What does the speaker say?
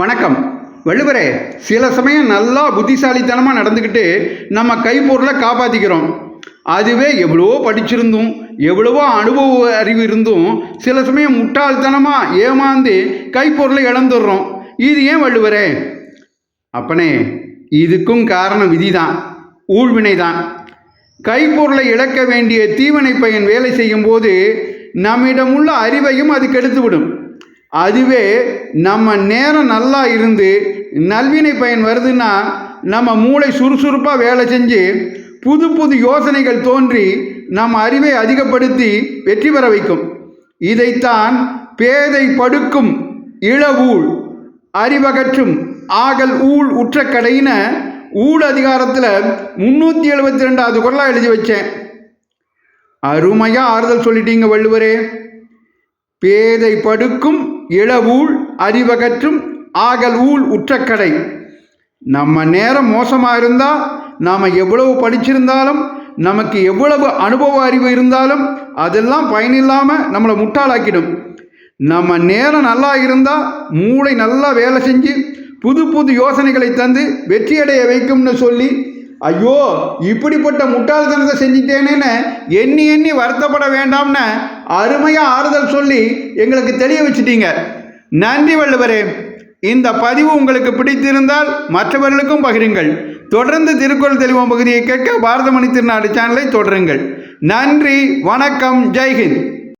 வணக்கம். வள்ளுவரே சில சமயம் நல்லா புத்திசாலித்தனமாக நடந்துக்கிட்டு நம்ம கைப்பொருளை காப்பாற்றிக்கிறோம் அதுவே எவ்வளவோ படிச்சிருந்தும் எவ்வளவோ அனுபவ அறிவு இருந்தும் சில சமயம் முட்டாள்தனமாக ஏமாந்து கைப்பொருளை இழந்துடுறோம். இது ஏன் வள்ளுவரே? அப்பனே இதுக்கும் காரணம் விதிதான் ஊழ்வினை தான் கைப்பொருளை இழக்க வேண்டிய தீவனை பையன் வேலை செய்யும்போது நம்மிடம் உள்ள அறிவையும் அது கெடுத்துவிடும். அதுவே நம்ம நேரம் நல்லா இருந்து நல்வினை பயன் வருதுன்னா நம்ம மூளை சுறுசுறுப்பாக வேலை செஞ்சு புது புது யோசனைகள் தோன்றி நம் அறிவை அதிகப்படுத்தி வெற்றி பெற வைக்கும். இதைத்தான் பேதை படுக்கும் இளவூழ் அறிவகற்றும் ஆகல் ஊழ் உற்ற கடையின ஊழ் அதிகாரத்தில் முன்னூற்றி எழுபத்தி ரெண்டாவது குரலாக எழுதி வச்சேன். அருமையாக ஆறுதல் சொல்லிட்டீங்க வள்ளுவரே. பேதை படுக்கும் இளவூழ் அறிவகற்றும் ஆகல் ஊழ் உற்றக்கடை. நம்ம நேரம் மோசமாக இருந்தால் நாம் எவ்வளவு படிச்சிருந்தாலும் நமக்கு எவ்வளவு அனுபவ அறிவு இருந்தாலும் அதெல்லாம் பயனில்லாமல் நம்மளை முட்டாளாக்கிடும். நம்ம நேரம் நல்லா இருந்தால் மூளை நல்லா வேலை செஞ்சு புது புது யோசனைகளை தந்து வெற்றியடைய வைக்கும்னு சொல்லி ஐயோ இப்படிப்பட்ட முட்டாள்தனத்தை செஞ்சிட்டேனேன்னு எண்ணி எண்ணி வருத்தப்பட வேண்டாம்னு அருமையாக ஆறுதல் சொல்லி எங்களுக்கு தெளிய வச்சிட்டீங்க. நன்றி வள்ளுவரே. இந்த பதிவு உங்களுக்கு பிடித்திருந்தால் மற்றவர்களுக்கும் பகிருங்கள். தொடர்ந்து திருக்குறள் தெளிவோம் பகுதியை கேட்க பாரதமணி திருநாடு சேனலை தொடருங்கள். நன்றி வணக்கம் ஜெய்ஹிந்த்.